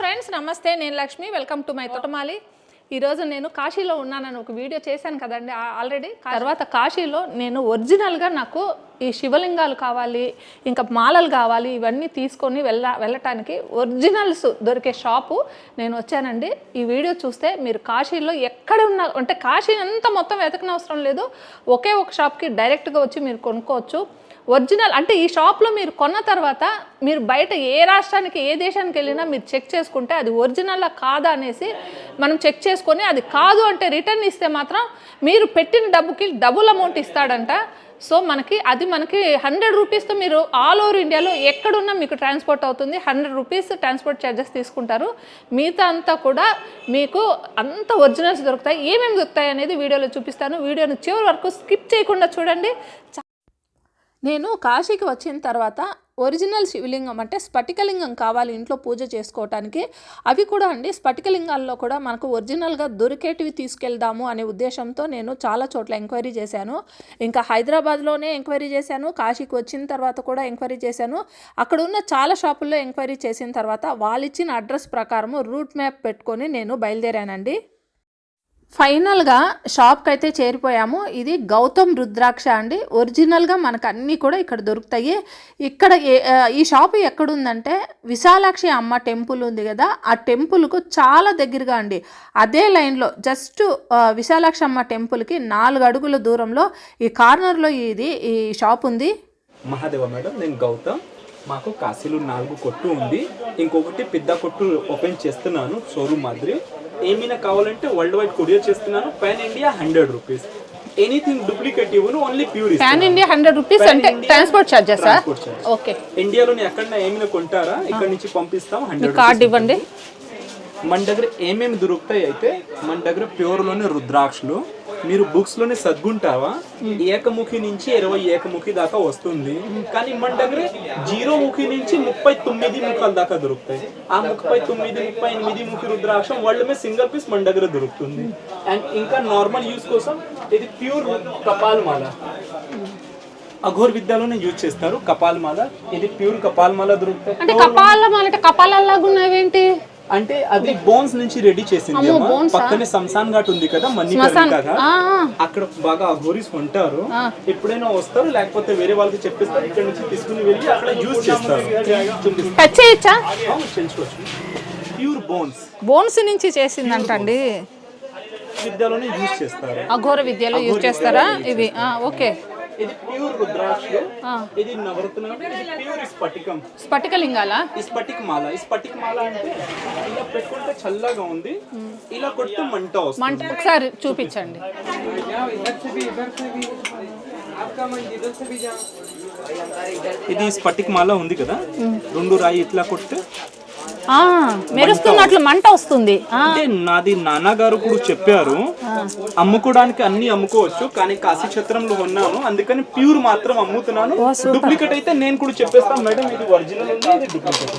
Friends నమస్తే. నేను Lakshmi. Welcome to my తోటమాలి. ఈరోజు నేను కాశీలో ఉన్నానని ఒక వీడియో చేశాను కదండి ఆ- ఆల్రెడీ తర్వాత కాశీలో నేను ఒరిజినల్గా నాకు ఈ శివలింగాలు కావాలి ఇంకా మాలలు కావాలి ఇవన్నీ తీసుకొని వెళ్ళ వెళ్ళటానికి ఒరిజినల్స్ దొరికే షాపు నేను వచ్చానండి. ఈ వీడియో చూస్తే మీరు కాశీలో ఎక్కడ ఉన్న అంటే కాశీ అంతా మొత్తం వెతకనవసరం లేదు. ఒకే ఒక షాప్కి డైరెక్ట్గా వచ్చి మీరు కొనుక్కోవచ్చు. ఒరిజినల్ అంటే ఈ షాప్లో మీరు కొన్న తర్వాత మీరు బయట ఏ రాష్ట్రానికి ఏ దేశానికి వెళ్ళినా మీరు చెక్ చేసుకుంటే అది ఒరిజినల్ కాదా అనేసి మనం చెక్ చేసుకొని అది కాదు అంటే రిటర్న్ ఇస్తే మాత్రం మీరు పెట్టిన డబ్బుకి డబుల్ అమౌంట్ ఇస్తాడంట. సో మనకి అది మనకి హండ్రెడ్ రూపీస్తో మీరు ఆల్ ఓవర్ ఇండియాలో ఎక్కడున్నా మీకు ట్రాన్స్పోర్ట్ అవుతుంది. హండ్రెడ్ రూపీస్ ట్రాన్స్పోర్ట్ ఛార్జెస్ తీసుకుంటారు. మిగతా అంతా కూడా మీకు అంత ఒరిజినల్స్ దొరుకుతాయి. ఏమేమి దొరుకుతాయి అనేది వీడియోలో చూపిస్తాను. వీడియోని చివరి వరకు స్కిప్ చేయకుండా చూడండి. నేను కాశీకి వచ్చిన తర్వాత ఒరిజినల్ శివలింగం అంటే స్ఫటికలింగం కావాలి ఇంట్లో పూజ చేసుకోవటానికి. అవి కూడా అండి స్ఫటికలింగాల్లో కూడా మనకు ఒరిజినల్గా దొరికేటివి తీసుకెళ్దాము అనే ఉద్దేశంతో నేను చాలా చోట్ల ఎంక్వైరీ చేశాను. ఇంకా హైదరాబాద్లోనే ఎంక్వైరీ చేశాను కాశీకి వచ్చిన తర్వాత కూడా ఎంక్వైరీ చేశాను. అక్కడ ఉన్న చాలా షాపుల్లో ఎంక్వైరీ చేసిన తర్వాత వాళ్ళు ఇచ్చిన అడ్రస్ ప్రకారము రూట్ మ్యాప్ పెట్టుకొని నేను బయలుదేరానండి. ఫైనల్గా షాప్కి అయితే చేరిపోయాము. ఇది గౌతమ్ రుద్రాక్ష అండి. ఒరిజినల్గా మనకు అన్నీ కూడా ఇక్కడ దొరుకుతాయి. ఇక్కడ ఈ షాప్ ఎక్కడుందంటే విశాలాక్షి అమ్మ టెంపుల్ ఉంది కదా ఆ టెంపుల్కు చాలా దగ్గరగా అండి. అదే లైన్లో జస్ట్ విశాలాక్షి అమ్మ టెంపుల్కి నాలుగు అడుగుల దూరంలో ఈ కార్నర్లో ఇది ఈ షాప్ ఉంది. మహాదేవ మేడం నేను గౌతమ్. మాకు కాశీలో నాలుగు కొట్టు ఉంది. ఇంకొకటి పెద్ద కొట్టు ఓపెన్ చేస్తున్నాను షోరూమ్ మాదిరి. ఏమైనా కావాలంటే వరల్డ్ వైడ్ కొరియర్ చేస్తున్నాను. Pan India hundred rupees. Anything duplicate ఇవ్వను only pure pan India hundred rupees అంటే ట్రాన్స్పోర్ట్ charge. ఓకే. ఇండియాలోని ఎక్కడన్నా ఏమైనా కొంటారా? ఇక్కడ నుంచి పంపిస్తాం హండ్రెడ్ కార్డ్ ఇవ్వండి. మన దగ్గర ఏమేమి దొరుకుతాయి అయితే మన దగ్గర ప్యూర్లోనే రుద్రాక్షలు మీరు బుక్స్లోనే చదువుకుంటావా ఏకముఖి నుంచి ఇరవై ఏకముఖి దాకా వస్తుంది. కానీ మన దగ్గర జీరో ముఖి నుంచి ముప్పై తొమ్మిది ముఖాల దాకా దొరుకుతాయి. ఆ ముప్పై తొమ్మిది ముప్పై ఎనిమిది ముఖి రుద్రాక్షం వరల్డ్ మీద సింగిల్ పీస్ మన దగ్గర దొరుకుతుంది. అండ్ ఇంకా నార్మల్ యూస్ కోసం ఇది ప్యూర్ కపాల్ మాల అఘోర్ విద్యలోనే యూజ్ చేస్తారు కపాల్ మాల ఇది ప్యూర్ కపాల్ మాల దొరుకుతాయి కపాల మాల కపాలలాగా ఉన్నవేంటి? అంటే అది బోన్స్ నుంచి రెడీ చేసింది. పక్కనే సంసాన్ ఘాట్ ఉంది కదా ఆ, ఆ. అక్కడ బాగా అఘోరీస్ ఉంటారు ఎప్పుడైనా వస్తారు లేకపోతే వేరే వాళ్ళకి చెప్పిస్తారు ఇక్కడ నుంచి తీసుకుని వెళ్ళి అక్కడ యూజ్ చేస్తారు. ప్యూర్ బోన్స్ బోన్స్ నుంచి చేసిందంటండి. విద్యలోనే యూజ్ చేస్తారు. అఘోర విద్యలో యూజ్ చేస్తారా? ఇవి ఆ, ఓకే. ఇది ప్యూర్ రుద్రాక్షలు ఇది నవరత్నాలు ఇది ప్యూర్ స్ఫటికం. స్ఫటికలింగాల? ఈ స్ఫటిక మాల ఈ స్ఫటిక మాల అంటే ఇలా పెట్టుకుంటే చల్లగా ఉంది. ఇలా కొడితే మంట మంట. ఒకసారి చూపించండి. ఇది స్ఫటిక మాల ఉంది కదా. రెండు రాయి ఇట్లా కొడితే ఆ, మెరుస్తున్నట్లు మంట వస్తుంది. అంటే నాది నాన్నగారు కూడా చెప్పారు అమ్ముకోవడానికి అన్ని అమ్ముకోవచ్చు కానీ కాశీ క్షేత్రంలో ఉన్నాను అందుకని ప్యూర్ మాత్రం అమ్ముతున్నాను. డూప్లికేట్ అయితే నేను కూడా చెప్పేస్తాను మేడం ఇది ఒరిజినల్ ఉంది ఇది డూప్లికేట్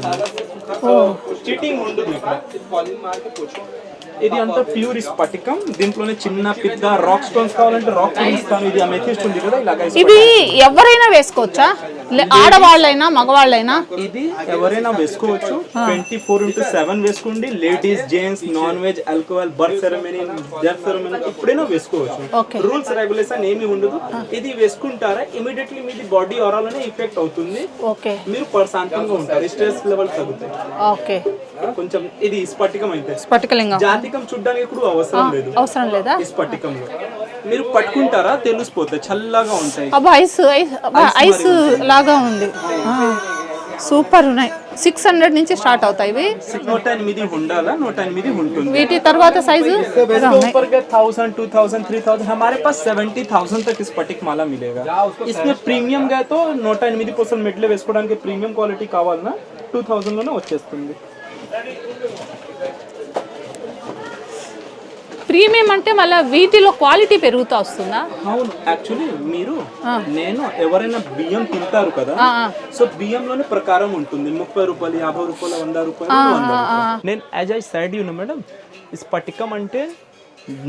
చీటింగ్ ఉండదు ఇక్కడ. ఇది అంతా ప్యూర్ స్ఫటికం దీంట్లోనే చిన్న పెద్ద రాక్ స్టోన్స్ కావాలంటే రాక్ ఇస్తాను. ఇది అమెథిస్ట్ ఉంది కదా ఇలాగ ఇవి ఎవరైనా వేసుకోవచ్చా? ఆడవాళ్ళైనా మగవాళ్ళైనా? ఇది ఎవరైనా వేసుకోవచ్చు. ట్వంటీ ఫోర్ ఇంటూ సెవెన్ వేసుకోండి. Ladies gents non veg alcohol birth ceremony death ceremony ఎప్పుడైనా వేసుకోవచ్చు రూల్స్ రెగ్యులేషన్ ఏమి ఉండదు. ఇది వేసుకుంటారా? ఇమీడియట్లీ మీది బాడీ ఓరాలనే ఇఫెక్ట్ అవుతుంది. ఓకే. మీరు ప్రశాంతంగా ఉంటారు. స్ట్రెస్ లెవెల్ తగ్గుతాయి. ఓకే. కొంచెం ఇది స్ఫటికం అయితే. స్ఫటికలింగం. జాతికం చూడడానికి కూడా అవసరం లేదు అవసరం లేదా ఈ స్ఫటికంలో మీరు పట్టుకుంటారా తెలిసిపోతాయి చల్లగా ఉంటాయి అబ్బా ఐస్ ఐస్ అబ్బా, ఐస్ లాగా ఉంది ఆ, సూపర్ ఉన్నాయి సిక్స్ హండ్రెడ్ నుంచి స్టార్ట్ అవుతాయి ఇవి నూట ఎనిమిది ఉండాలా నూట ఎనిమిది ఉంటుంది వీటి తర్వాత సైజు इसके ऊपर के thousand two thousand three thousand हमारे पास सेवेंटी थाउजेंड तक स्पटिक माला मिलेगा इसमें ప్రీమియం గా తో నూట ఎనిమిది పర్సెంట్ మెట్లు వేసుకోవడానికి ప్రీమియం క్వాలిటీ కావాలన్నా టూ థౌజండ్ లోనే వచ్చేస్తుంది ప్రీమియం అంటే మళ్ళీ వీటిలో క్వాలిటీ పెరుగుతూ వస్తుందా? అవును. యాక్చువల్లీ మీరు నేను ఎవరైనా బియ్యం తింటారు కదా సో బియ్యంలోనే ప్రకారం ఉంటుంది. ముప్పై రూపాయలు యాభై రూపాయలు వంద రూపాయలు. నేను as I said you madam స్పటికం అంటే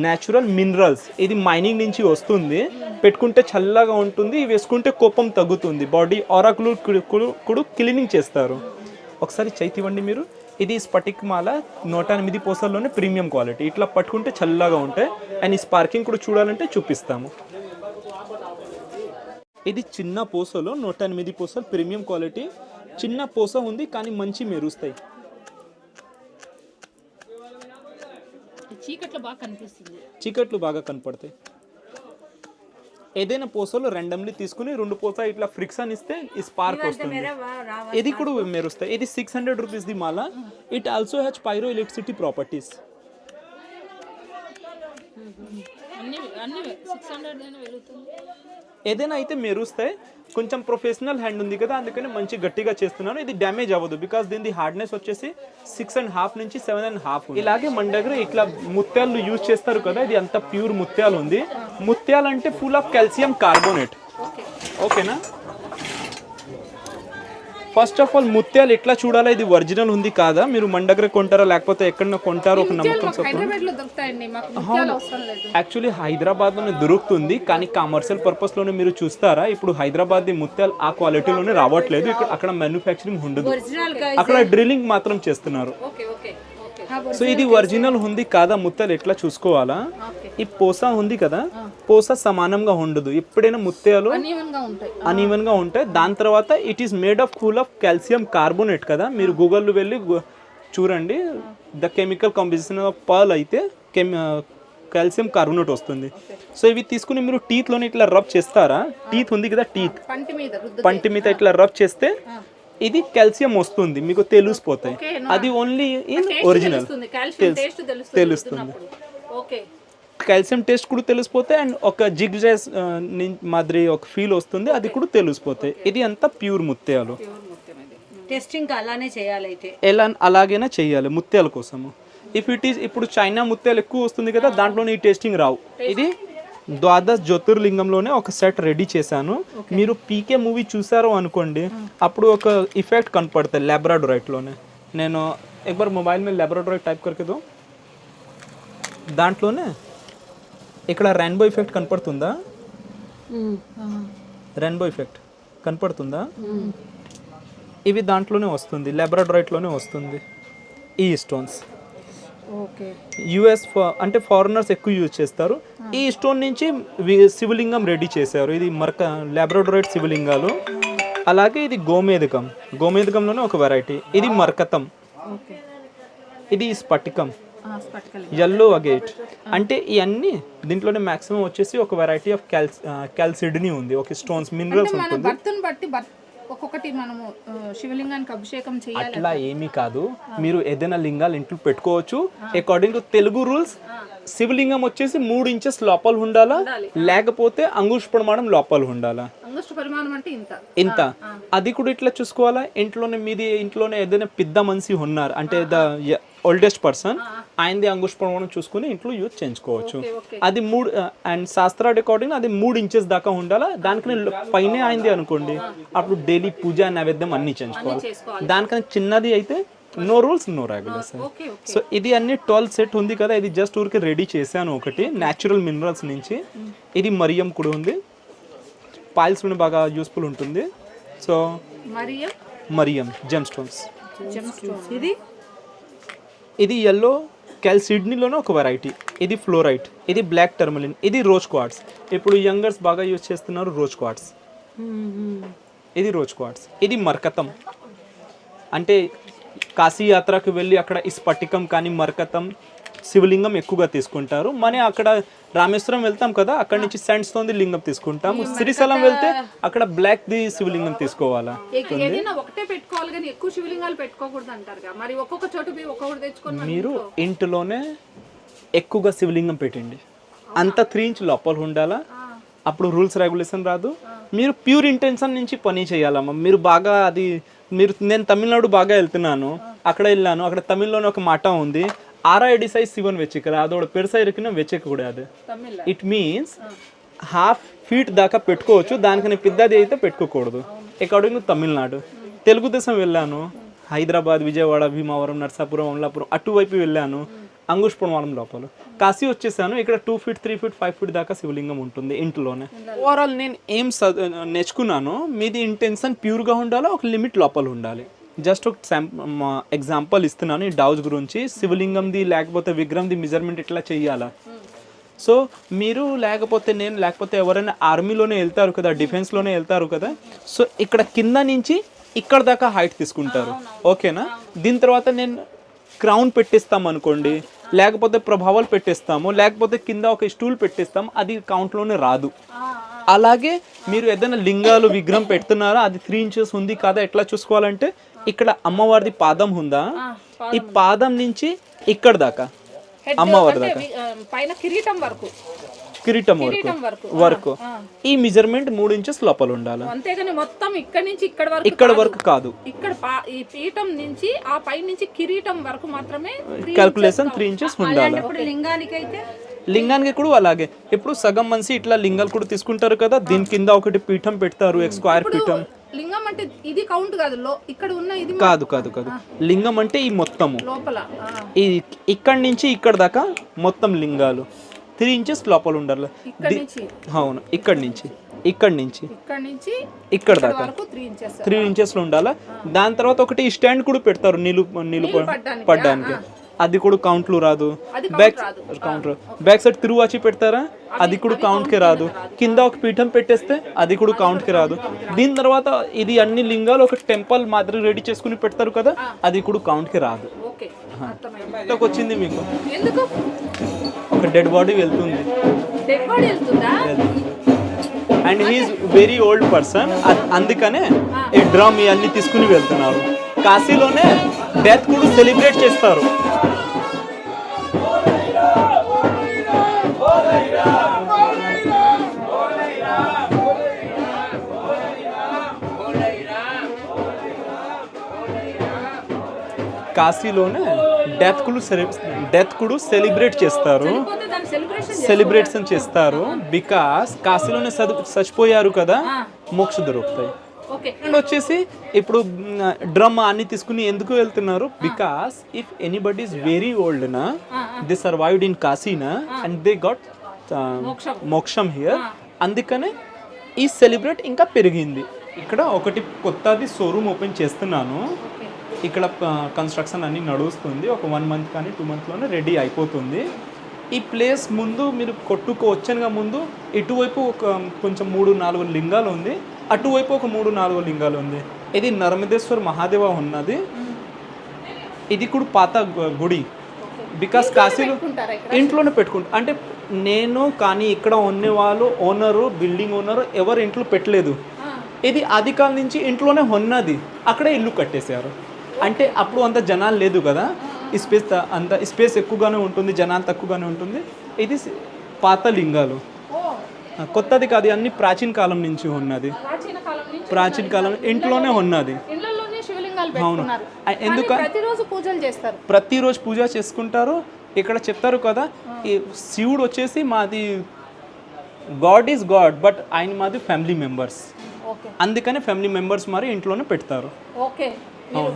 న్యాచురల్ మినరల్స్ ఇది మైనింగ్ నుంచి వస్తుంది. పెట్టుకుంటే చల్లగా ఉంటుంది ఇవి వేసుకుంటే కోపం తగ్గుతుంది. బాడీ ఆరాకులు కూడా క్లీనింగ్ చేస్తారు. ఒకసారి చేతి ఇవ్వండి మీరు. ఇది స్పటిక్ మాల నూట ఎనిమిది పూసల్లోనే ప్రీమియం క్వాలిటీ. ఇట్లా పట్టుకుంటే చల్లగా ఉంటాయి. అండ్ ఈ స్పార్కింగ్ కూడా చూడాలంటే చూపిస్తాము. ఇది చిన్న పూసలో నూట ఎనిమిది పూసలు ప్రీమియం క్వాలిటీ. చిన్న పూస ఉంది కానీ మంచి మెరుస్తాయి. చీకట్లో బాగా కనిపిస్తుంది. చీకట్లు బాగా కనపడతాయి. ఏదైనా పూసలో రెండమ్లీ తీసుకుని రెండు పూస ఇట్లా ఫ్రిక్షన్ ఇస్తే ఈ స్పార్క్ వస్తుంది. ఇది కూడా మెరుస్తాయి. ఇది six hundred rupees the Mala. It also has pyro electricity properties అన్ని అన్ని సిక్స్ హండ్రెడ్ అయినా వెలుగుతుంది ఏదైనా అయితే మెరుస్తాయి కొంచెం ప్రొఫెషనల్ హ్యాండ్ ఉంది కదా అందుకని మంచి గట్టిగా చేస్తున్నాను. ఇది డ్యామేజ్ అవ్వదు బికాస్ దీని హార్డ్నెస్ వచ్చేసి సిక్స్ అండ్ హాఫ్ నుంచి సెవెన్ అండ్ హాఫ్ ఇలాగే మన దగ్గర ఇట్లా ముత్యాలు యూజ్ చేస్తారు కదా ఇది అంత ప్యూర్ ముత్యాలు ఉంది. ముత్యాలు అంటే full of calcium carbonate okay ఓకేనా ఫస్ట్ ఆఫ్ ఆల్ ముత్యాలు ఎట్లా చూడాలా? ఇది ఒరిజినల్ ఉంది కాదా? మీరు మన దగ్గర కొంటారా? లేకపోతే ఎక్కడన్నా కొంటారో? ఒక నమ్మకం చెప్పండి హైదరాబాద్లో దొరుకుతాయండి. మాకు ముత్యాలు అవసరం లేదు. యాక్చువల్లీ హైదరాబాద్లోనే దొరుకుతుంది కానీ కమర్షియల్ పర్పస్లోనే మీరు చూస్తారా? ఇప్పుడు హైదరాబాద్ ముత్యాలు ఆ క్వాలిటీలోనే రావట్లేదు. ఇక్కడ అక్కడ మ్యానుఫ్యాక్చరింగ్ ఉండదు. అక్కడ డ్రిల్లింగ్ మాత్రం చేస్తున్నారు. సో ఇది ఒరిజినల్ ఉంది కాదా ముత్యాలు ఎట్లా చూసుకోవాలా? ఈ పోస ఉంది కదా పోస సమానంగా ఉండదు. ఎప్పుడైనా ముత్యాలు అన్ఈవెన్గా ఉంటాయి. దాని తర్వాత it is made of full of calcium carbonate కదా. మీరు గూగుల్లో వెళ్ళి చూడండి. The chemical combination of pearl అయితే కెమ్ కాల్షియం కార్బోనేట్ వస్తుంది. సో ఇవి తీసుకుని మీరు టీత్లోనే ఇట్లా రబ్ చేస్తారా? టీత్ ఉంది కదా టీత్ పంటి మీద ఇట్లా రబ్ చేస్తే ఇది కాల్షియం వస్తుంది మీకు తెలిసిపోతాయి. అది ఓన్లీ ఇన్ ఒరిజినల్ తెలుస్తుంది కాల్షియం టేస్ట్ తెలుస్తుంది తెలుస్తుంది. రుద్దినప్పుడు. ఓకే. కాల్షియం టేస్ట్ కూడా తెలిసిపోతాయి అండ్ ఒక జిగ్ జెస్ మాదిరి ఒక ఫీల్ వస్తుంది అది కూడా తెలిసిపోతాయి. ఇది అంతా ప్యూర్ ముత్యాలు. ప్యూర్ ముత్యం ఇది. టెస్టింగ్ అలానే చేయాలైతే. ఎలా అలాగైనా చేయాలి ముత్యాల కోసము. ఇఫ్ ఇట్ ఈస్ ఇప్పుడు చైనా ముత్యాలు ఎక్కువ వస్తుంది కదా దాంట్లోనే ఈ టేస్టింగ్ రావు. ఇది ద్వాదశ జ్యోతిర్లింగంలోనే ఒక సెట్ రెడీ చేశాను. మీరు పీకే మూవీ చూసారు అనుకోండి అప్పుడు ఒక ఇఫెక్ట్ కనపడుతుంది ల్యాబ్రాడోరైట్లోనే నేను ఎక్బర్ మొబైల్ మీద ల్యాబ్రాడోరైట్ టైప్ కరికే దాంట్లోనే ఇక్కడ రెయిన్బో ఇఫెక్ట్ కనపడుతుందా? రెయిన్బో ఇఫెక్ట్ కనపడుతుందా? ఇవి దాంట్లోనే వస్తుంది ల్యాబ్రాడోరైట్లోనే వస్తుంది. ఈ స్టోన్స్ యుఎస్ అంటే ఫారినర్స్ ఎక్కువ యూజ్ చేస్తారు. ఈ స్టోన్ నుంచి శివలింగం రెడీ చేశారు. ఇది మరక లాబ్రాడోరైట్ శివలింగాలు. అలాగే ఇది గోమేదకం గోమేదకంలోనే ఒక వెరైటీ. ఇది మరకతం. ఇది స్ఫటికం. ఎల్లో అగేట్ అంటే ఇవన్నీ దీంట్లోనే మాక్సిమం వచ్చేసి ఒక వెరైటీ ఆఫ్ క్యాల్స్ క్యాల్సిడిని ఉంది. ఒక స్టోన్స్ మినరల్స్ మన ఉంటుంది. ఒక్కొక్కటి మనము శివలింగానికి అభిషేకం చేయాలి అట్లా ఏమీ కాదు. మీరు ఏదైనా లింగాలు ఇంట్లో పెట్టుకోవచ్చు. అకార్డింగ్ టు తెలుగు రూల్స్ శివలింగం వచ్చేసి మూడు ఇంచెస్ లోపల ఉండాలా? లేకపోతే అంగుష్ ప్రమాణం లోపల ఉండాలా? ఇంత. అది కూడా ఇట్లా చూసుకోవాలా? ఇంట్లోనే మీది ఇంట్లోనే ఏదైనా పెద్ద మనిషి ఉన్నారు అంటే ద ఓల్డెస్ట్ పర్సన్ ఆయనది అంగుష్ ప్రమాణం చూసుకుని ఇంట్లో యూజ్ చేయించుకోవచ్చు. అది మూడు అండ్ శాస్త్ర అకార్డింగ్ అది మూడు ఇంచెస్ దాకా ఉండాలా? దానికని పైనే అయింది అనుకోండి. అప్పుడు డైలీ పూజ నైవేద్యం అన్ని చేయించుకోవాలి. దానికన్నా చిన్నది అయితే no rules no regulation so ఇది అన్ని ట్వెల్వ్ సెట్ ఉంది కదా ఇది జస్ట్ ఊరికి రెడీ చేశాను ఒకటి న్యాచురల్ మినరల్స్ నుంచి. ఇది మరియం కూడా ఉంది. పాయిల్స్ కూడా బాగా యూస్ఫుల్ ఉంటుంది. సో మరియు? మరియం జెమ్ స్టోన్స్ ఇది? ఇది ఎల్లో క్యాల్సిడ్నీలోనే ఒక వెరైటీ ఇది ఫ్లోరైట్ ఇది బ్లాక్ టర్మలిన్ ఇది రోజ్ క్వార్ట్స్ ఇప్పుడు యంగర్స్ బాగా యూజ్ చేస్తున్నారు రోజ్ క్వార్ట్స్ ఇది రోజ్ క్వార్ట్స్ ఇది మర్కతం. అంటే కాశీ యాత్రకు వెళ్ళి అక్కడ ఈ స్ఫటికం కానీ మర్కతం శివలింగం ఎక్కువగా తీసుకుంటారు. మన అక్కడ రామేశ్వరం వెళ్తాం కదా అక్కడ నుంచి శాండ్స్ తోంది లింగం తీసుకుంటాం. శ్రీశైలం వెళ్తే అక్కడ బ్లాక్ ది శివలింగం తీసుకోవాలా? ఒకటే పెట్టుకోవాలి కానీ ఎక్కువ శివలింగాలు పెట్టుకోకూడదు అంటారు మరి ఒక్కొక్క చోటు ఒక్కొక్కటి మనం మీరు ఇంటిలోనే ఎక్కువగా శివలింగం పెట్టండి. అంత త్రీ ఇంచ్ లోపల ఉండాలా? అప్పుడు రూల్స్ రెగ్యులేషన్ రాదు. మీరు ప్యూర్ ఇంటెన్షన్ నుంచి పని చేయాలమ్మా. మీరు బాగా అది మీరు నేను తమిళనాడు బాగా వెళ్తున్నాను అక్కడ వెళ్ళాను అక్కడ తమిళ్లోనే ఒక మాట ఉంది ஆறாயிரம் சைஸ் சிவன் வச்சுக்கிற அதோட பெருசா இருக்குன்னா வச்சுக்கூடாது తమిళ ఇట్ మీన్స్ హాఫ్ ఫీట్ దాకా పెట్టుకోవచ్చు దానికన్నా పెద్దది అయితే పెట్టుకోకూడదు అకార్డింగ్ తమిళనాడు తెలుగుదేశం వెళ్ళాను హైదరాబాద్ విజయవాడ భీమవరం నర్సాపురం అమలాపురం అటువైపు వెళ్ళాను అంగుష్ ప్రమాణం లోపల. కాశీ వచ్చేసాను. ఇక్కడ two feet three feet five feet దాకా శివలింగం ఉంటుంది ఇంట్లోనే. ఓవరాల్ నేను ఏం నేర్చుకున్నాను మీది ఇంటెన్షన్ ప్యూర్గా ఉండాలా ఒక లిమిట్ లోపల ఉండాలి. జస్ట్ ఒక ఎగ్జాంపుల్ ఇస్తున్నాను ఈ డౌజ్ గురించి. శివలింగంది లేకపోతే విగ్రహంది మెజర్మెంట్ ఎట్లా చేయాలా సో మీరు లేకపోతే నేను లేకపోతే ఎవరైనా ఆర్మీలోనే వెళ్తారు కదా డిఫెన్స్లోనే వెళ్తారు కదా సో ఇక్కడ కింద నుంచి ఇక్కడ దాకా హైట్ తీసుకుంటారు. ఓకేనా దీని తర్వాత నేను క్రౌన్ పెట్టిస్తాం అనుకోండి లేకపోతే ప్రభావాలు పెట్టిస్తాము లేకపోతే కింద ఒక స్టూల్ పెట్టిస్తాం అది కౌంట్లోనే రాదు. అలాగే మీరు ఏదైనా లింగాలు విగ్రహం పెడుతున్నారా అది త్రీ ఇంచెస్ ఉంది కాదా ఎట్లా చూసుకోవాలంటే ఇక్కడ అమ్మవారిది పాదం ఉందా? ఈ పాదం నుంచి ఇక్కడ దాకా అమ్మవారి దాకా. పైన కిరీటం వరకు. కిరీటం వరకు. వరకు. ఈ మెజర్మెంట్ మూడు ఇంచెస్ లోపల ఉండాలి? అంతేగాని మొత్తం ఇక్కడ నుంచి ఇక్కడ వరకు ఇక్కడ. వరకు కాదు. ఇక్కడ ఈ పీఠం నుంచి ఆ పై నుంచి కిరీటం వరకు మాత్రమే క్యాల్కులేషన్ త్రీ ఇంచెస్ ఉండాలి? ఇప్పుడు లింగానికైతే? లింగానికి కూడా అలాగే. ఇప్పుడు సగం మనిషి ఇట్లా లింగాలు కూడా తీసుకుంటారు కదా దీని కింద ఒకటి పీఠం పెడతారు స్క్వేర్ పీఠం. లింగం అంటే ఇది కౌంట్ కాదు. లో ఇక్కడ ఉన్న ఇది కాదు కాదు కాదు. లింగం అంటే ఈ మొత్తము. లోపల ఈ ఇక్కడి నుంచి ఇక్కడ దాకా మొత్తం లింగాలు. త్రీ ఇంచెస్ లోపల ఉండాలి అవును ఇక్కడి నుంచి. ఇక్కడి నుంచి. ఇక్కడ దాకా. త్రీ ఇంచెస్లో ఉండాలా? దాని తర్వాత ఒకటి స్టాండ్ కూడా పెడతారు నీళ్ళు నీళ్ళు పడ్డానికి, అది కూడా కౌంట్లు రాదు. బ్యాక్ రాదు. కౌంట్ బ్యాక్ సైడ్ తిరువాచి పెడతారా? అది కూడా కౌంట్కి రాదు. కింద ఒక పీఠం పెట్టేస్తే అది కూడా కౌంట్కి రాదు. దీని తర్వాత ఇది అన్ని లింగాలు ఒక టెంపుల్ మాదిరి రెడీ చేసుకుని పెడతారు కదా అది కూడా కౌంట్కి రాదు. వచ్చింది మీకు? ఒక డెడ్ బాడీ వెళ్తుంది. డెడ్ బాడీ వెళ్తుందా? And he is very old person అందుకనే ఈ డ్రమ్ ఇవన్నీ తీసుకుని వెళ్తున్నారు. కాశీలోనే డెత్ కూడా సెలబ్రేట్ చేస్తారు. కాశీలోనే డెత్ కూడా డెత్ కూడా సెలబ్రేట్ చేస్తారు. సెలబ్రేషన్ చేస్తారు. బికాస్ కాశీలోనే చచ్చిపోయారు కదా మోక్ష దొరుకుతాయి. అండ్ వచ్చేసి ఇప్పుడు డ్రమ్ అన్ని తీసుకుని ఎందుకు వెళ్తున్నారు? Because if anybody is very old నా దే సర్వైవ్డ్ ఇన్ కాశీనా అండ్ దే గాట్ మోక్షం. హియర్ అందుకనే ఈ సెలబ్రేట్ ఇంకా పెరిగింది. ఇక్కడ ఒకటి కొత్తది షోరూమ్ ఓపెన్ చేస్తున్నాను. ఇక్కడ కన్స్ట్రక్షన్ అన్ని నడుస్తుంది. ఒక వన్ మంత్ కానీ టూ మంత్లోనే రెడీ అయిపోతుంది. ఈ ప్లేస్ ముందు మీరు కొట్టుకోవచ్చనుగా ముందు ఇటువైపు ఒక కొంచెం మూడు నాలుగు లింగాలు ఉంది. అటువైపు ఒక మూడు నాలుగు లింగాలు ఉంది. ఇది నర్మదేశ్వర్ మహాదేవ ఉన్నది. ఇది కూడా పాత గుడి. బికాస్ కాశీలో ఇంట్లోనే పెట్టుకుంటా అంటే నేను కానీ ఇక్కడ ఉన్న వాళ్ళు ఓనరు బిల్డింగ్ ఓనరు ఎవరు ఇంట్లో పెట్టలేదు. ఇది ఆది కాలం నుంచి ఇంట్లోనే ఉన్నది. అక్కడే ఇల్లు కట్టేశారు. అంటే అప్పుడు అంత జనాలు లేదు కదా. ఈ స్పేస్ అంత స్పేస్ ఎక్కువగానే ఉంటుంది జనాలు తక్కువగానే ఉంటుంది. ఇది పాత లింగాలు. కొత్తది కాదు అన్ని ప్రాచీన కాలం నుంచి ఉన్నది. ప్రాచీన కాలం ఇంట్లోనే ఉన్నది. ఆ, ఎందుక ప్రతిరోజు పూజలు చేస్తారు. ప్రతిరోజు పూజ చేసుకుంటారు. ఇక్కడ చెప్తారు కదా ఈ శివుడు వచ్చేసి మాది గాడ్ ఈజ్ గాడ్ బట్ ఆయన మాది ఫ్యామిలీ మెంబర్స్. అందుకనే ఫ్యామిలీ మెంబర్స్ మరి ఇంట్లోనే పెడతారు. ఓకే. మీరు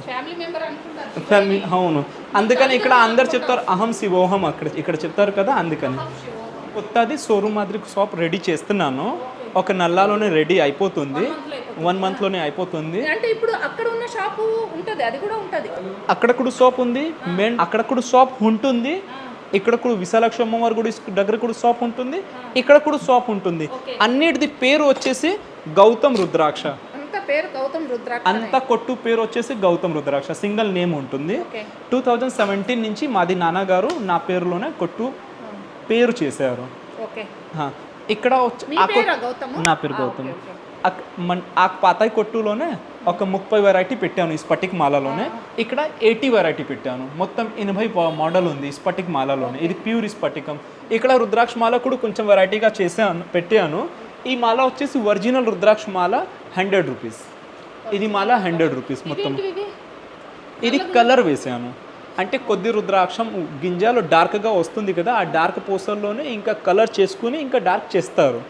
ఫ్యామిలీ అవును. అందుకని ఇక్కడ అందరు చెప్తారు అహం శివోహం అక్కడ ఇక్కడ చెప్తారు కదా అందుకని. కొత్తది షోరూమ్ మాదిరి షాప్ రెడీ చేస్తున్నాను. ఒక నల్లాలోనే రెడీ అయిపోతుంది. వన్ మంత్లోనే అయిపోతుంది అంటే ఇప్పుడు అక్కడ ఉన్న షాపు ఉంటది అది కూడా ఉంటది. అక్కడ కూడా షాప్ ఉంది. మెయిన్ అక్కడ కూడా షాప్ ఉంటుంది. ఇక్కడ కూడా విశాలాక్షి అమ్మవారి గుడి దగ్గర కూడా షాప్ ఉంటుంది. ఇక్కడ కూడా షాప్ ఉంటుంది. అన్నిటిది పేరు వచ్చేసి గౌతమ్ రుద్రాక్ష. పేరు గౌతమ్ రుద్రాక్ష అంత కొట్టు పేరు వచ్చేసి గౌతమ్ రుద్రాక్ష సింగిల్ నేమ్ ఉంటుంది. టూ థౌజండ్ సెవెంటీన్ నుంచి మాది నాన్నగారు నా పేరులోనే కొట్టు పేరు చేశారు. ఇక్కడ నా పేరు గౌతమ్. మన్- ఆ పాతాయి కొట్టులోనే ఒక ముప్పై వెరైటీ పెట్టాను ఈ స్పటిక్ మాలలోనే. ఇక్కడ ఎయిటీ వెరైటీ పెట్టాను. మొత్తం ఎనభై మోడల్ ఉంది ఈ స్పటిక్ మాలలోనే. ఇది ప్యూర్ స్పటికం. ఇక్కడ రుద్రాక్ష మాల కూడా కొంచెం వెరైటీగా చేశాను పెట్టాను. ఈ మాల వచ్చేసి ఒరిజినల్ రుద్రాక్ష మాల హండ్రెడ్ రూపీస్. ఇది మాల హండ్రెడ్ రూపీస్ మొత్తం. ఇది? కలర్ వేసాను. అంటే కొద్ది రుద్రాక్షం గింజలు డార్క్గా వస్తుంది కదా ఆ డార్క్ పోసల్లోనే ఇంకా కలర్ చేసుకుని ఇంకా డార్క్ చేస్తారు.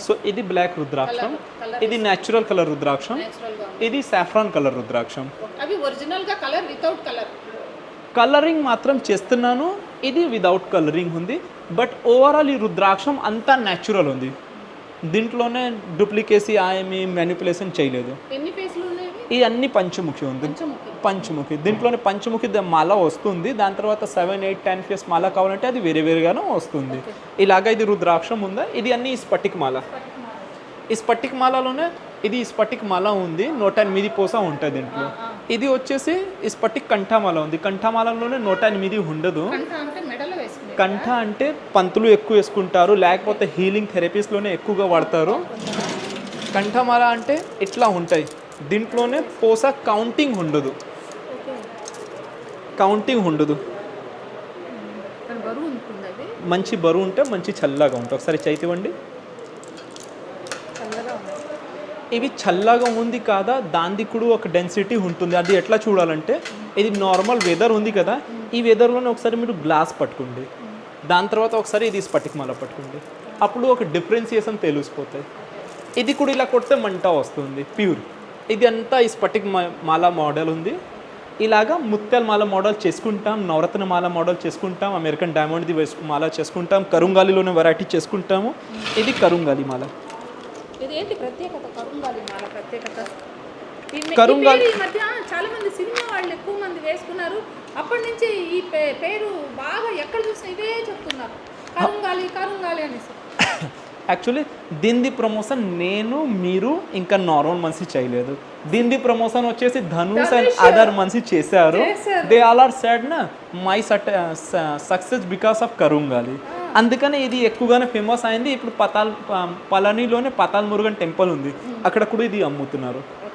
సో ఇది బ్లాక్ రుద్రాక్షం. ఇది న్యాచురల్ కలర్ రుద్రాక్షం. ఇది సాఫ్రాన్ కలర్ రుద్రాక్షం. అవి కలర్ వితౌట్ కలర్ కలరింగ్ మాత్రం చేస్తున్నాను. ఇది వితౌట్ కలరింగ్ ఉంది. బట్ ఓవరాల్ ఈ రుద్రాక్షం అంతా న్యాచురల్ ఉంది. దీంట్లోనే డూప్లికేసీ ఏమి మ్యానిపులేషన్ చేయలేదు. ఈ అన్ని పంచముఖి ఉంది. పంచముఖి దీంట్లోనే పంచముఖి మాల వస్తుంది. దాని తర్వాత సెవెన్ ఎయిట్ టెన్ ఫియర్స్ మాల కావాలంటే అది వేరే వేరేగానే వస్తుంది. ఇలాగ ఇది రుద్రాక్షం ఉందా? ఇది అన్ని స్పటిక్ మాల. ఈ స్పటిక్ మాలలోనే ఇది స్పటిక్ మాల ఉంది. నూట ఎనిమిది పూస ఉంటుంది దీంట్లో. ఇది వచ్చేసి ఈ స్పటిక్ కంఠమాల ఉంది. కంఠమాలలోనే నూట ఎనిమిది ఉండదు. కంఠ అంటే పంతులు ఎక్కువ వేసుకుంటారు లేకపోతే హీలింగ్ థెరపీస్లోనే ఎక్కువగా వాడతారు. కంఠమాల అంటే ఇట్లా ఉంటాయి. దీంట్లోనే పోస కౌంటింగ్ ఉండదు. కౌంటింగ్ ఉండదు. మంచి బరువు ఉంటే మంచి చల్లగా ఉంటుంది. ఒకసారి చైతివ్వండి ఇవి చల్లగా ఉంది కాదా? దాంది కూడా ఒక డెన్సిటీ ఉంటుంది. అది ఎట్లా చూడాలంటే ఇది నార్మల్ వెదర్ ఉంది కదా. ఈ వెదర్లోనే ఒకసారి మీరు గ్లాస్ పట్టుకోండి. దాని తర్వాత ఒకసారి ఇది స్పటిక్ మాల పట్టుకోండి. అప్పుడు ఒక డిఫరెన్సియేషన్ తెలిసిపోతాయి. ఇది కూడా ఇలా కొడితే మంట వస్తుంది ప్యూర్. ఇది అంతా ఈ స్పటిక్ మాల మోడల్ ఉంది. ఇలాగా ముత్యాల మాల మోడల్ చేసుకుంటాం నవరత్న మాల మోడల్ చేసుకుంటాం అమెరికన్ డైమండ్ది మాల చేసుకుంటాం కరుంగాలిలోనే వెరైటీ చేసుకుంటాము. ఇది కరుంగాలి మాల. కరుంగాలి చాలా మంది సినిమా వాళ్ళు ఎక్కువ మంది వేసుకున్నారు. అప్పటి నుంచి ఈ పే- పేరు బాగా ఎక్కడ చూసినా ఇదే చెప్తున్నారు. కరుంగాలి కరుంగాలి అనేసి. యాక్చువల్లీ దీనిది ప్రమోషన్ నేను మీరు ఇంకా నార్మల్ మనిషి చేయలేదు. దీనిది ప్రమోషన్ వచ్చేసి ధనుష్ అండ్ అదర్ మనిషి చేశారు. దే ఆల్ ఆర్ సెడ్ నా మై సట్ సక్సెస్ బికాస్ ఆఫ్ కరుంగాలి. అందుకనే ఇది ఎక్కువగానే ఫేమస్ అయింది. ఇప్పుడు పతాల్ పళనిలోనే పతాల్ మురుగన్ టెంపుల్ ఉంది. అక్కడ కూడా ఇది అమ్ముతున్నారు.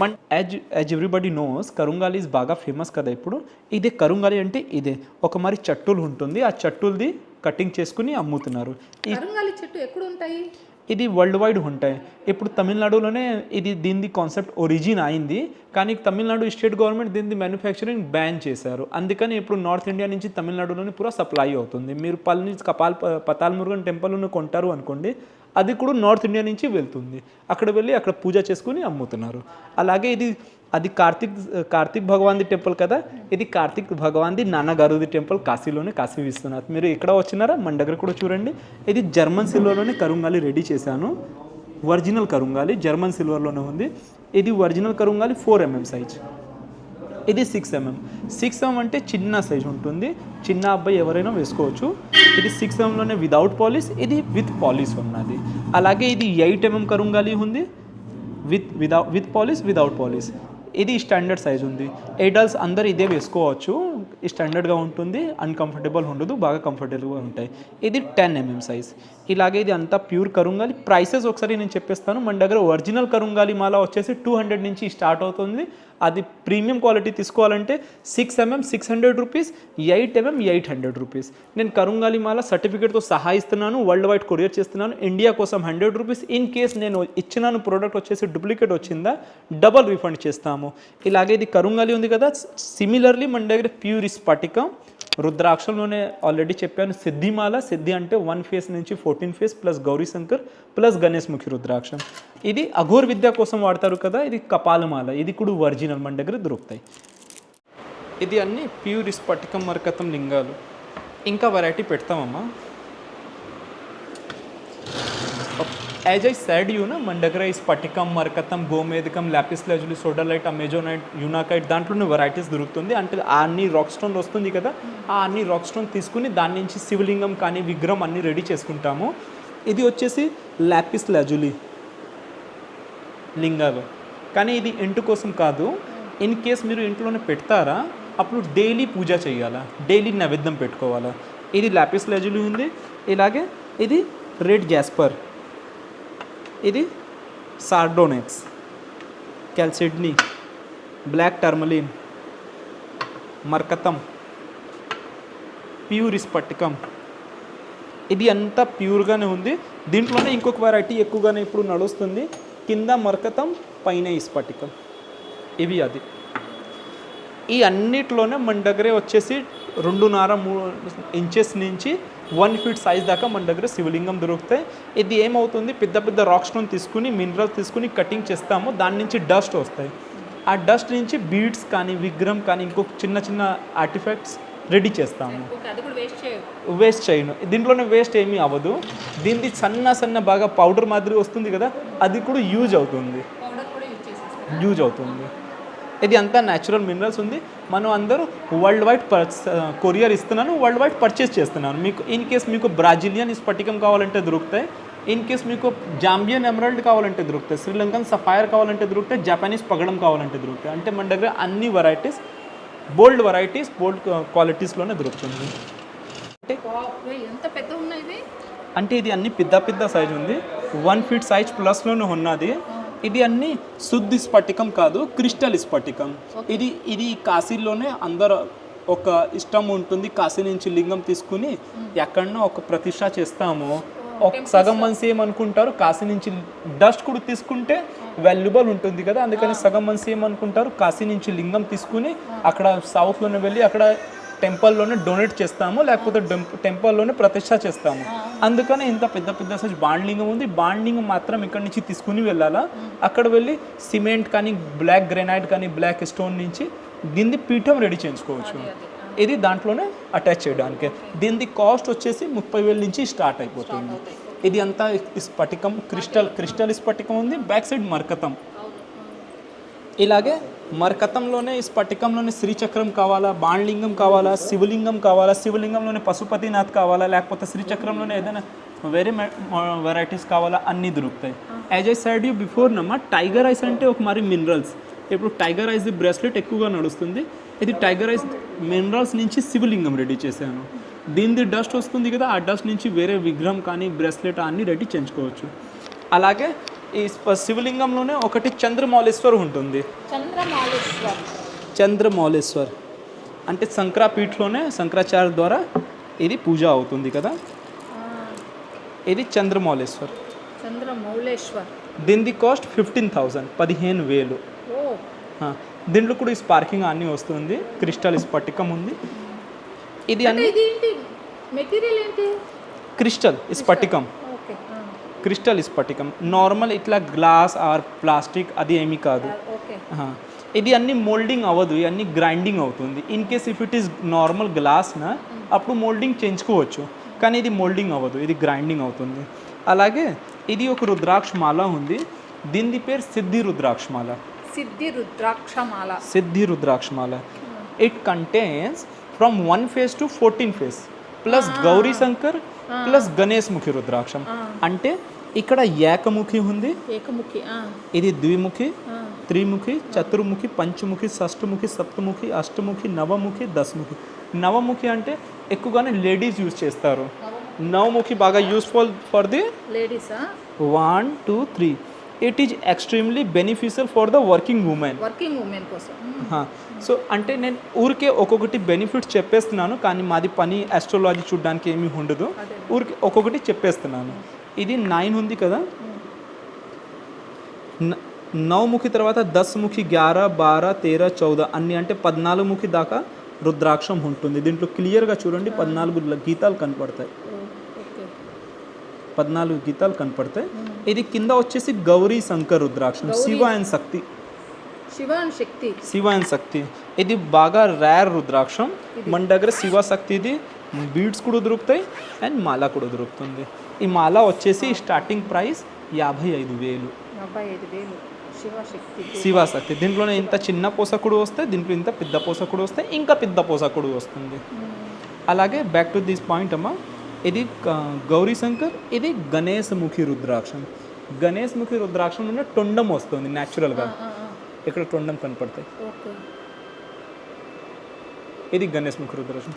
Mann as as everybody knows karungali is బాగా ఫేమస్ కదా ఇప్పుడు ఇదే కరుంగాలి అంటే ఇదే ఒక మరి చట్టులు ఉంటుంది ఆ చట్టులది కటింగ్ చేసుకుని అమ్ముతున్నారు ఈ కరుంగాలి చెట్టు ఎక్కడ ఉంటాయి ఇది వరల్డ్ వైడ్ ఉంటాయి ఇప్పుడు తమిళనాడులోనే ఇది దీని కాన్సెప్ట్ ఒరిజిన్ అయింది కానీ తమిళనాడు స్టేట్ గవర్నమెంట్ దీని మ్యానుఫ్యాక్చరింగ్ బ్యాన్ చేశారు అందుకని ఇప్పుడు నార్త్ ఇండియా నుంచి తమిళనాడులోనే పూరా సప్లై అవుతుంది. మీరు పల్ని కపాల్ పతాల్ మురుగన్ టెంపుల్ను కొంటారు అనుకోండి అది కూడా నార్త్ ఇండియా నుంచి వెళ్తుంది. అక్కడ వెళ్ళి అక్కడ పూజ చేసుకుని అమ్ముతున్నారు. అలాగే ఇది అది కార్తీక్ కార్తీక్ భగవాన్ది టెంపుల్ కదా? ఇది కార్తీక్ భగవాన్ది నాన్నగారుది టెంపుల్ కాశీలోనే కాశీ విశ్వనాథ్. మీరు ఇక్కడ వచ్చినారా? మన దగ్గర కూడా చూడండి. ఇది జర్మన్ సిల్వర్లోనే కరుంగాలి రెడీ చేశాను. ఒరిజినల్ కరుంగాలి జర్మన్ సిల్వర్లోనే ఉంది. ఇది ఒరిజినల్ కరుంగాలి ఫోర్ ఎంఎం సైజ్. ఇది సిక్స్ ఎంఎం సిక్స్ ఎంఎం అంటే చిన్న సైజ్ ఉంటుంది. చిన్న అబ్బాయి ఎవరైనా వేసుకోవచ్చు. ఇది సిక్స్ ఎంఎంలోనే విదౌట్ పాలిష్ ఇది విత్ పాలిష్ ఉన్నది. అలాగే ఇది ఎయిట్ ఎంఎం కరుంగాలి ఉంది. With without with polish without polish ఇది స్టాండర్డ్ సైజ్ ఉంది. ఎడల్ట్స్ అందరు ఇదే వేసుకోవచ్చు. స్టాండర్డ్గా ఉంటుంది. అన్కంఫర్టబుల్ ఉండదు. బాగా కంఫర్టబుల్గా ఉంటాయి. ఇది టెన్ ఎంఎం సైజ్ ఇలాగే ఇది అంతా ప్యూర్ కరుంగాలి. ప్రైసెస్ ఒకసారి నేను చెప్పేస్తాను. మన దగ్గర ఒరిజినల్ కరుంగాలి మాల వచ్చేసి టూ హండ్రెడ్ నుంచి స్టార్ట్ అవుతుంది. అది ప్రీమియం క్వాలిటీ తీసుకోవాలంటే six mm six hundred rupees eight mm eight hundred rupees నేను కరుంగాలి మాల సర్టిఫికేట్తో సహా ఇస్తున్నాను. వరల్డ్ వైడ్ కొరియర్ చేస్తున్నాను. ఇండియా కోసం హండ్రెడ్ రూపీస్ ఇన్ కేస్ నేను ఇచ్చినాను ప్రోడక్ట్ వచ్చేసి డూప్లికేట్ వచ్చిందా డబల్ రీఫండ్ చేస్తాము. ఇలాగే ఇది కరుంగాలి ఉంది కదా. సిమిలర్లీ మన దగ్గర ప్యూర్ స్ఫటికం రుద్రాక్షంలోనే ఆల్రెడీ చెప్పాను. సిద్ధిమాల సిద్ధి అంటే వన్ ఫేస్ నుంచి fourteen face plus Gauri Shankar plus Ganesh ముఖి రుద్రాక్షం. ఇది అఘోర్ విద్య కోసం వాడతారు కదా ఇది కపాలమాల ఇది కూడా ఒరిజినల్ మన దగ్గర దొరుకుతాయి. ఇది అన్ని ప్యూర్ స్ఫటికం మరకతం లింగాలు. ఇంకా వెరైటీ పెడతామమ్మా. యాజ్ ఐ సైడ్ యూ నా మన దగ్గర ఈ స్ఫటికం మరకతం గోమేదికం లాపిస్ లజులి సోడలైట్ అమెజోనైట్ యునాకైట్ దాంట్లోనే వెరైటీస్ దొరుకుతుంది. అంటే అన్ని రాక్ స్టోన్ వస్తుంది కదా ఆ అన్ని రాక్ స్టోన్ తీసుకుని దాని నుంచి శివలింగం కానీ విగ్రహం అన్ని రెడీ చేసుకుంటాము. ఇది వచ్చేసి లాపిస్ లజులి లింగాలు. కానీ ఇది ఇంటి కోసం కాదు. ఇన్ కేస్ మీరు ఇంట్లోనే పెడతారా అప్పుడు డైలీ పూజ చేయాలా? డైలీ నైవేద్యం పెట్టుకోవాలా? ఇది లాపిస్ లెజులు ఉంది. ఇలాగే ఇది రెడ్ జాస్పర్ ఇది సార్డోనెక్స్ క్యాల్సిడ్నీ బ్లాక్ టర్మలిన్ మర్కతం ప్యూర్ స్పటికం ఇది అంతా ప్యూర్గానే ఉంది. దీంట్లోనే ఇంకొక వెరైటీ ఎక్కువగానే ఇప్పుడు నడుస్తుంది. కింద మరకతం పైన ఇస్పటికం ఇవి అది. ఈ అన్నిట్లోనే మన దగ్గరే వచ్చేసి రెండున్నర మూడు ఇంచెస్ నుంచి వన్ ఫీట్ సైజ్ దాకా మన దగ్గర శివలింగం దొరుకుతాయి. ఇది ఏమవుతుంది? పెద్ద పెద్ద రాక్ స్టోన్ తీసుకుని మినరల్ తీసుకుని కటింగ్ చేస్తాము. దాని నుంచి డస్ట్ వస్తాయి. ఆ డస్ట్ నుంచి బీడ్స్ కానీ విగ్రహం కానీ ఇంకొక చిన్న చిన్న ఆర్టిఫాక్ట్స్ రెడీ చేస్తాము. వేస్ట్ చేయను. దీంట్లోనే వేస్ట్ ఏమీ అవ్వదు. దీనిది సన్న సన్న బాగా పౌడర్ మాదిరి వస్తుంది కదా అది కూడా యూజ్ అవుతుంది. యూజ్ అవుతుంది. ఇది అంతా న్యాచురల్ మినరల్స్ ఉంది. మనం అందరూ వరల్డ్ వైడ్ కొరియర్ ఇస్తున్నాను వరల్డ్ వైడ్ పర్చేస్ చేస్తున్నాను. మీకు ఇన్ కేస్ మీకు బ్రాజిలియన్ స్ఫటికం కావాలంటే దొరుకుతాయి. ఇన్ కేస్ మీకు జాంబియన్ ఎమరాల్డ్ కావాలంటే దొరుకుతాయి. శ్రీలంకన్ సఫైర్ కావాలంటే దొరుకుతాయి. జపానీస్ పగడం కావాలంటే దొరుకుతాయి. అంటే మన దగ్గర అన్ని వెరైటీస్ బోల్డ్ వెరైటీస్ బోల్డ్ క్వాలిటీస్లోనే దొరుకుతుంది. అంటే ఎంత పెద్ద ఉన్నాయి ఇవి? అంటే ఇది అన్ని పెద్ద పెద్ద సైజ్ ఉంది. వన్ ఫీట్ సైజ్ ప్లస్లోనే ఉన్నది. ఇది అన్ని శుద్ధి స్ఫటికం కాదు క్రిస్టల్ స్ఫటికం. ఇది ఇది కాశీలోనే అందరు ఒక ఇష్టం ఉంటుంది కాశీ నుంచి లింగం తీసుకుని ఎక్కడనో ఒక ప్రతిష్ట చేస్తాము. ఒక సగం మనిషి ఏమనుకుంటారు కాశీ నుంచి డస్ట్ కూడా తీసుకుంటే వాల్యుబుల్ ఉంటుంది కదా అందుకని సగం మనిషి ఏమనుకుంటారు కాశీ నుంచి లింగం తీసుకుని అక్కడ సౌత్లోనే వెళ్ళి అక్కడ టెంపుల్లోనే డొనేట్ చేస్తాము లేకపోతే టెంపుల్లోనే ప్రతిష్ట చేస్తాము. అందుకని ఇంత పెద్ద పెద్ద సైజ్ బాండ్లింగం ఉంది. బాండ్లింగం మాత్రం ఇక్కడ నుంచి తీసుకుని వెళ్ళాలా? అక్కడ వెళ్ళి సిమెంట్ కానీ బ్లాక్ గ్రెనైట్ కానీ బ్లాక్ స్టోన్ నుంచి దీన్ని పీఠం రెడీ చేయించుకోవచ్చు. ఇది దాంట్లోనే అటాచ్ చేయడానికి. దీని కాస్ట్ వచ్చేసి ముప్పై వేల నుంచి స్టార్ట్ అయిపోతుంది. ఇది అంతా స్ఫటికం క్రిస్టల్ క్రిస్టల్ స్ఫటికం ఉంది. బ్యాక్ సైడ్ మరకతం. ఇలాగే మరకతంలోనే ఈ స్ఫటికంలోనే శ్రీచక్రం కావాలా బాణలింగం కావాలా శివలింగం కావాలా శివలింగంలోనే పశుపతినాథ్ కావాలా లేకపోతే శ్రీచక్రంలోనే ఏదైనా వేరే వెరైటీస్ కావాలా అన్నీ దొరుకుతాయి. As I said you before నమ్మ టైగర్ ఐస్ అంటే ఒక మరి మినరల్స్ ఇప్పుడు టైగర్ ఐస్ బ్రేస్లెట్ ఎక్కువగా నడుస్తుంది. ఇది టైగర్ ఐస్ మినరల్స్ నుంచి శివలింగం రెడీ చేశాను. దీనిది డస్ట్ వస్తుంది కదా ఆ డస్ట్ నుంచి వేరే విగ్రహం కానీ బ్రేస్లెట్ అన్నీ రెడీ చేయించుకోవచ్చు. అలాగే ఈ శివలింగంలోనే ఒకటి చంద్రమౌళేశ్వర్ ఉంటుంది. చంద్రమాలేశ్వర్ చంద్రమౌళేశ్వర్. అంటే శంకరాపీఠలోనే శంకరాచార్య ద్వారా ఇది పూజ అవుతుంది కదా? ఇది చంద్రమౌళేశ్వర్. చంద్రమౌళేశ్వర్. దీనిది కాస్ట్ ఫిఫ్టీన్ థౌజండ్ పదిహేను వేలు. దీంట్లో కూడా ఈ స్పార్కింగ్ అన్నీ వస్తుంది క్రిస్టల్ స్ఫటికం ఉంది. ఇది అన్ని మెటీరియల్ ఏంటి? క్రిస్టల్ స్ఫటికం క్రిస్టల్ స్ఫటికం. నార్మల్ ఇట్లా గ్లాస్ ఆర్ ప్లాస్టిక్ అది ఏమీ కాదు. ఆహా. ఇది అన్ని మోల్డింగ్ అవ్వదు ఇవన్నీ గ్రైండింగ్ అవుతుంది. In case if it is normal గ్లాస్నా అప్పుడు మోల్డింగ్ చేయించుకోవచ్చు. కానీ ఇది మోల్డింగ్ అవ్వదు ఇది గ్రైండింగ్ అవుతుంది. అలాగే ఇది ఒక రుద్రాక్ష మాల ఉంది. దీని పేరు సిద్ధి రుద్రాక్ష మాల సిద్ధి రుద్రాక్షమాల. సిద్ధి రుద్రాక్ష మాల it contains from one face to fourteen face plus Gauri Shankar plus Ganesh ముఖి రుద్రాక్షం అంటే ఇక్కడ ఏకముఖి ఉంది. ఏకముఖి ఇది ద్విముఖి. త్రిముఖి చతుర్ముఖి పంచముఖి షష్ఠముఖి సప్తముఖి అష్టముఖి నవముఖి దశముఖి. నవముఖి అంటే ఎక్కువగానే లేడీస్ యూజ్ చేస్తారు. నవముఖి. బాగా useful for the లేడీసా one two three it is extremely beneficial for the working women working women కోసం. సో అంటే నేను ఊరికే ఒక్కొక్కటి బెనిఫిట్ చెప్పేస్తున్నాను కానీ మాది పని ఆస్ట్రాలజీ చూడడానికి ఏమీ ఉండదు. ఊరికి ఒక్కొక్కటి చెప్పేస్తున్నాను. ఇది నైన్ ఉంది కదా? నవముఖి తర్వాత దశముఖి గ్యార బారా తేరా చౌద అన్ని అంటే పద్నాలుగు ముఖి దాకా రుద్రాక్షం ఉంటుంది. దీంట్లో క్లియర్గా చూడండి పద్నాలుగు గీతాలు కనపడతాయి. పద్నాలుగు గీతాలు కనపడతాయి. ఇది కింద వచ్చేసి Gauri Shankar రుద్రాక్షం. Shiva and Shakti. Shiva and Shakti. Shiva and Shakti. ఇది బాగా రేర్ రుద్రాక్షం. మన దగ్గర శివ శక్తిది. బీడ్స్ కూడా దొరుకుతాయి. అండ్ మాల కూడా దొరుకుతుంది. ఈ మాల వచ్చేసి స్టార్టింగ్ ప్రైస్ యాభై ఐదు వేలు. డెబ్బై ఐదు వేలు. శివ శక్తి శివ శక్తి దీంట్లోనే ఇంత చిన్న పోసకుడు వస్తే దీంట్లో ఇంత పెద్ద పోసకుడు వస్తే ఇంకా పెద్ద పోసకుడు వస్తుంది. అలాగే బ్యాక్ టు దిస్ పాయింట్ అమ్మా ఇది గౌరీ శంకర్ ఇది గణేష్ ముఖి రుద్రాక్షం. గణేష్ ముఖి రుద్రాక్షం నుండి తొండం వస్తుంది న్యాచురల్గా ఇక్కడ తొండం కనపడతాయి. ఇది గణేష్ ముఖి రుద్రాక్షం.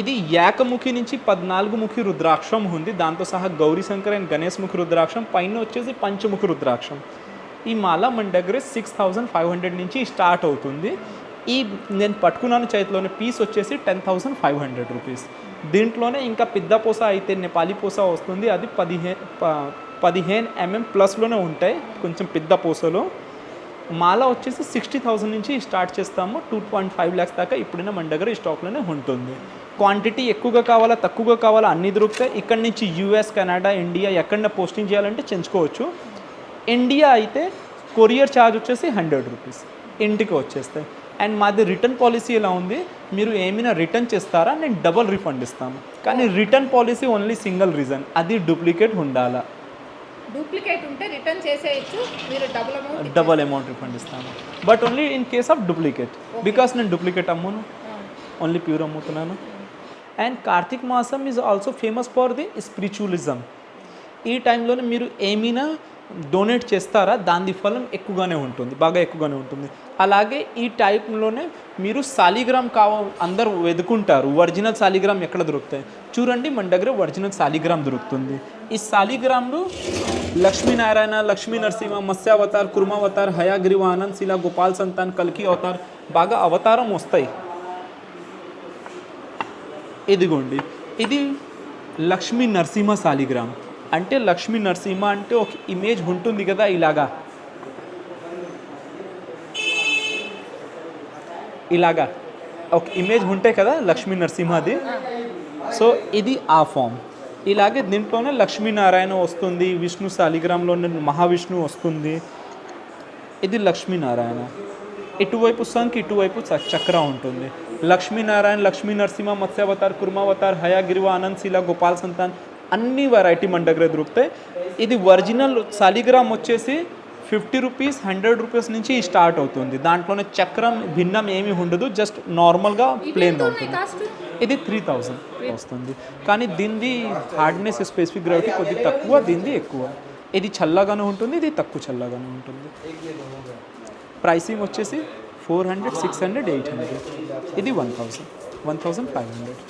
ఇది ఏకముఖి నుంచి పద్నాలుగు ముఖి రుద్రాక్షం ఉంది. దాంతో సహా గౌరీ శంకర్ అండ్ గణేష్ ముఖి రుద్రాక్షం పైన వచ్చేసి పంచముఖి రుద్రాక్షం. ఈ మాల మన దగ్గర సిక్స్ థౌజండ్ ఫైవ్ హండ్రెడ్ నుంచి స్టార్ట్ అవుతుంది. ఈ నేను పట్టుకున్నాను చేతిలోనే పీస్ వచ్చేసి ten thousand five hundred rupees దీంట్లోనే ఇంకా పెద్ద పూస అయితే నేపాలి పూస వస్తుంది. అది పదిహేను పదిహేను ఎంఎం ప్లస్లోనే ఉంటాయి. కొంచెం పెద్ద పూసలో. మాల వచ్చేసి సిక్స్టీ థౌసండ్ నుంచి స్టార్ట్ చేస్తాము. టూ పాయింట్ ఫైవ్ ల్యాక్స్ దాకా ఇప్పుడైనా మన దగ్గర ఈ స్టాక్లోనే ఉంటుంది. క్వాంటిటీ ఎక్కువగా కావాలా తక్కువగా కావాలా అన్ని దొరుకుతాయి. ఇక్కడ నుంచి యూఎస్ కెనడా ఇండియా ఎక్కడైనా పోస్టింగ్ చేయాలంటే చేయించుకోవచ్చు. ఇండియా అయితే కొరియర్ ఛార్జ్ వచ్చేసి హండ్రెడ్ రూపీస్ ఇంటికి వచ్చేస్తాయి. అండ్ మాది రిటర్న్ పాలసీ ఎలా ఉంది? మీరు ఏమైనా రిటర్న్ చేస్తారా? నేను డబల్ రిఫండ్ ఇస్తాను. కానీ return policy only single reason అది డూప్లికేట్ ఉండాలా. డూప్లికేట్ ఉంటే రిటర్న్ చేసేయచ్చు. మీరు double amount double amount refund ఇస్తాను but only in case of duplicate because నేను డూప్లికేట్ అమ్మును. ఓన్లీ ప్యూర్ అమ్ముతున్నాను. అండ్ కార్తీక్ మాసం is also famous for the spiritualism ఈ టైంలోనే మీరు ఏమైనా డొనేట్ చేస్తారా? దాని ఫలం ఎక్కువగానే ఉంటుంది బాగా ఎక్కువగానే ఉంటుంది. అలాగే ఈ టైప్లోనే మీరు సాలిగ్రామ్ కావ అందరు వెతుకుంటారు ఒరిజినల్ సాలిగ్రామ్ ఎక్కడ దొరుకుతాయి? చూడండి మన దగ్గర ఒరిజినల్ సాలిగ్రామ్ దొరుకుతుంది. ఈ సాలిగ్రామ్లు లక్ష్మీనారాయణ లక్ష్మీ నరసింహ మత్స్యావతార్ కుర్మావతార్ హయాగ్రీవ ఆనంద్ శిలా గోపాల్ సంతాన్ కల్కి అవతార్ బాగా అవతారం వస్తాయి. ఇదిగోండి ఇది లక్ష్మీ నరసింహ సాలిగ్రామ్ అంటే లక్ష్మీ నరసింహ అంటే ఒక ఇమేజ్ ఉంటుంది కదా ఇలాగా. ఇలాగా. ఒక ఇమేజ్ ఉంటాయి కదా లక్ష్మీ నరసింహది. సో ఇది ఆ ఫామ్. ఇలాగే దీంట్లోనే లక్ష్మీనారాయణ వస్తుంది విష్ణు సాలిగ్రామ్లోనే మహావిష్ణు వస్తుంది. ఇది లక్ష్మీనారాయణ ఇటువైపు సంఖ్ ఇటువైపు చ- చక్ర ఉంటుంది. లక్ష్మీనారాయణ లక్ష్మీ నరసింహ మత్స్యావతార్ కుర్మావతార్ హయాగిరివ ఆనంద్ శిల గోపాల్ సంతాన్ అన్ని వెరైటీ మన దగ్గర దొరుకుతాయి. ఇది ఒరిజినల్ సాలిగ్రామ్ వచ్చేసి ఫిఫ్టీ రూపీస్ హండ్రెడ్ రూపీస్ నుంచి స్టార్ట్ అవుతుంది. దాంట్లోనే చక్రం భిన్నం ఏమీ ఉండదు జస్ట్ నార్మల్గా ప్లేన్ ఉంటుంది. ఇది త్రీ థౌజండ్ వస్తుంది. కానీ దీనిది హార్డ్నెస్ స్పెసిఫిక్ గ్రావిటీ కొద్దిగా తక్కువ దీనిది ఎక్కువ. ఇది చల్లగానే ఉంటుంది ఇది తక్కువ చల్లగానే ఉంటుంది. ప్రైసింగ్ వచ్చేసి four hundred six hundred eight hundred ఇది one thousand one thousand five hundred